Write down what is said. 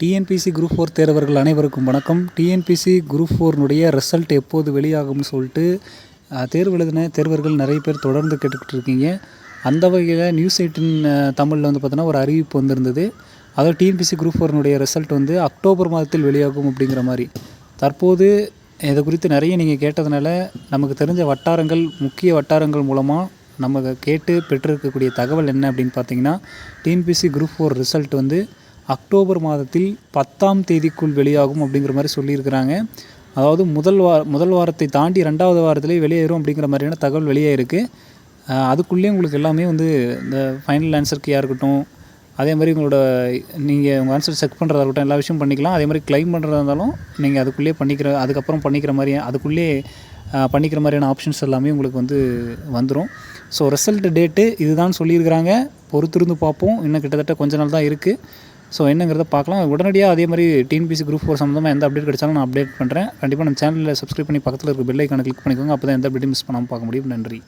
TNPSC group four தேர்வர்கள் அனைவருக்கும் வணக்கம். TNPSC group ஃபோர்னுடைய ரிசல்ட் எப்போது வெளியாகும்னு சொல்லிட்டு தேர்வு எழுதின தேர்வர்கள் நிறைய பேர் தொடர்ந்து கேட்டுக்கிட்டு இருக்கீங்க அந்த வகையில் நியூஸ் எயிட்டின் தமிழில் வந்து பார்த்தோன்னா ஒரு அறிவிப்பு வந்திருந்தது. அதாவது டிஎன்பிசி குரூப் ஃபோர்னுடைய ரிசல்ட் வந்து அக்டோபர் மாதத்தில் வெளியாகும் அப்படிங்கிற மாதிரி. தற்போது இதை குறித்து நிறைய நீங்கள் கேட்டதுனால நமக்கு தெரிஞ்ச வட்டாரங்கள் முக்கிய வட்டாரங்கள் மூலமாக நம்ம கேட்டு பெற்றிருக்கக்கூடிய தகவல் என்ன அப்படின்னு பார்த்தீங்கன்னா டிஎன்பிசி குரூப் ஃபோர் ரிசல்ட் வந்து அக்டோபர் மாதத்தில் பத்தாம் தேதிக்குள் வெளியாகும் அப்படிங்கிற மாதிரி சொல்லியிருக்கிறாங்க. அதாவது முதல் வார முதல் வாரத்தை தாண்டி ரெண்டாவது வாரத்திலே வெளியேறும் அப்படிங்கிற மாதிரியான தகவல் வெளியாயிருக்கு. அதுக்குள்ளேயே உங்களுக்கு எல்லாமே வந்து இந்த ஃபைனல் ஆன்சர் கீயாக இருக்கட்டும் அதே மாதிரி உங்களோட நீங்கள் உங்கள் ஆன்சர் செக் பண்ணுறதா இருக்கட்டும் எல்லா விஷயம் பண்ணிக்கலாம். அதே மாதிரி கிளைம் பண்ணுறதா இருந்தாலும் நீங்கள் அதுக்குள்ளேயே பண்ணிக்கிற அதுக்கப்புறம் பண்ணிக்கிற மாதிரி அதுக்குள்ளேயே பண்ணிக்கிற மாதிரியான ஆப்ஷன்ஸ் எல்லாமே உங்களுக்கு வந்து வந்துடும் ஸோ ரிசல்ட் டேட்டு இதுதான் சொல்லியிருக்கிறாங்க. பொறுத்திருந்து பார்ப்போம். இன்னும் கிட்டத்தட்ட கொஞ்ச நாள் தான் இருக்குது ஸோ என்னங்கிறத பார்க்கலாம். உடனடியாக அதே மாதிரி டிஎன்பிசி குரூப் ஃபோர் சம்மந்தமாக எந்த அப்டேட் கிடைச்சாலும் நான் அப்டேட் பண்ணுறேன் கண்டிப்பாக நம்ம சேனலில் சப்ஸ்கிரைப் பண்ணி பக்கத்தில் இருக்க பெல் ஐக்கானை கிளிக் பண்ணிக்கோங்க. அப்போ தான் எந்த அப்டேட்டும் மிஸ் பண்ணாமல் பார்க்க முடியும். நன்றி.